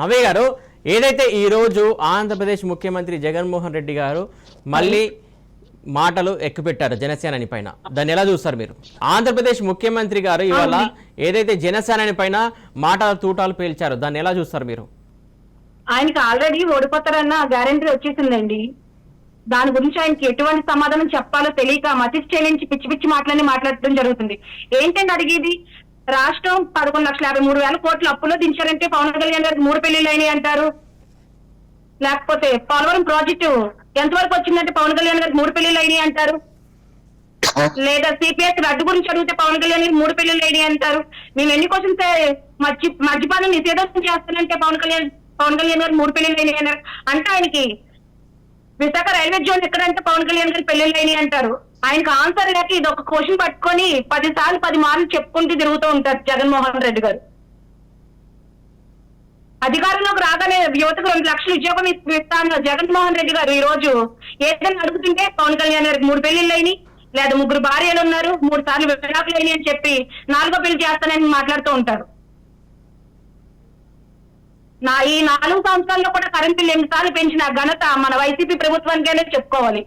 నవే గారు ఏదైతే ఈ రోజు ఆంధ్రప్రదేశ్ ముఖ్యమంత్రి జగన్మోహన్ రెడ్డి గారు మళ్ళీ మాటలు ఎక్కుపెట్టారు జనసేనని పైన. దాన్ని ఎలా చూస్తారు మీరు? ఆంధ్రప్రదేశ్ ముఖ్యమంత్రి గారు ఇవాళ ఏదైతే జనసేనని పైన మాటల తూటాలు పేల్చారు దాన్ని ఎలా చూస్తారు మీరు? ఆయనకి ఆల్రెడీ ఓడిపోతారన్న గ్యారంటీ వచ్చేసిందండి. దాని గురించి ఆయనకి ఎటువంటి సమాధానం చెప్పాలో తెలియక మతి చెల్లించి పిచ్చి పిచ్చి మాటలన్నీ మాట్లాడటం జరుగుతుంది. ఏంటండి అడిగేది? రాష్ట్రం పదకొండు లక్షల యాభై మూడు వేల కోట్లు అప్పులో దించారంటే పవన్ కళ్యాణ్ గారికి మూడు పెళ్ళిళ్ళు అయినాయి అంటారు. లేకపోతే పోలవరం ప్రాజెక్టు ఎంతవరకు వచ్చిందంటే పవన్ కళ్యాణ్ గారికి మూడు పెళ్ళిళ్ళు అయినాయి అంటారు. లేదా సిపిఎస్ రద్దు గురించి అడిగితే పవన్ కళ్యాణ్ గారికి మూడు పెళ్ళిళ్ళు అయినాయి అంటారు. మేము ఎన్ని క్వశ్చన్స్ మద్య మద్యపానం నిషేధం చేస్తానంటే పవన్ కళ్యాణ్ పవన్ కళ్యాణ్ గారు మూడు పెళ్ళిళ్ళు అయినాయి అన్నారు. అంటే ఆయనకి విశాఖ రైల్వే జోన్ ఎక్కడంటే పవన్ కళ్యాణ్ గారి పెళ్ళిళ్ళు అయినాయి అంటారు. ఆయనకు ఆన్సర్ లేక ఇది ఒక క్వశ్చన్ పట్టుకొని పది సార్లు పది మార్లు చెప్పుకుంటూ తిరుగుతూ ఉంటారు జగన్మోహన్ రెడ్డి గారు. అధికారంలోకి రాగానే యువతకు రెండు లక్షల ఉద్యోగం ఇస్తాను జగన్మోహన్ రెడ్డి గారు. ఈ రోజు ఏదైనా అడుగుతుంటే పవన్ కళ్యాణ్ గారికి మూడు పెళ్ళిళ్ళు అయినాయి లేదా ముగ్గురు భార్యలు ఉన్నారు మూడు సార్లు విడాకులు అయినాయి అని చెప్పి నాలుగో పెళ్ళి చేస్తానని మాట్లాడుతూ ఉంటారు. నా ఈ నాలుగు సంవత్సరాల్లో కూడా కరెంట్ బిల్లు ఎనిమిది సార్లు పెంచిన ఘనత మన వైసీపీ ప్రభుత్వానికైనా చెప్పుకోవాలి.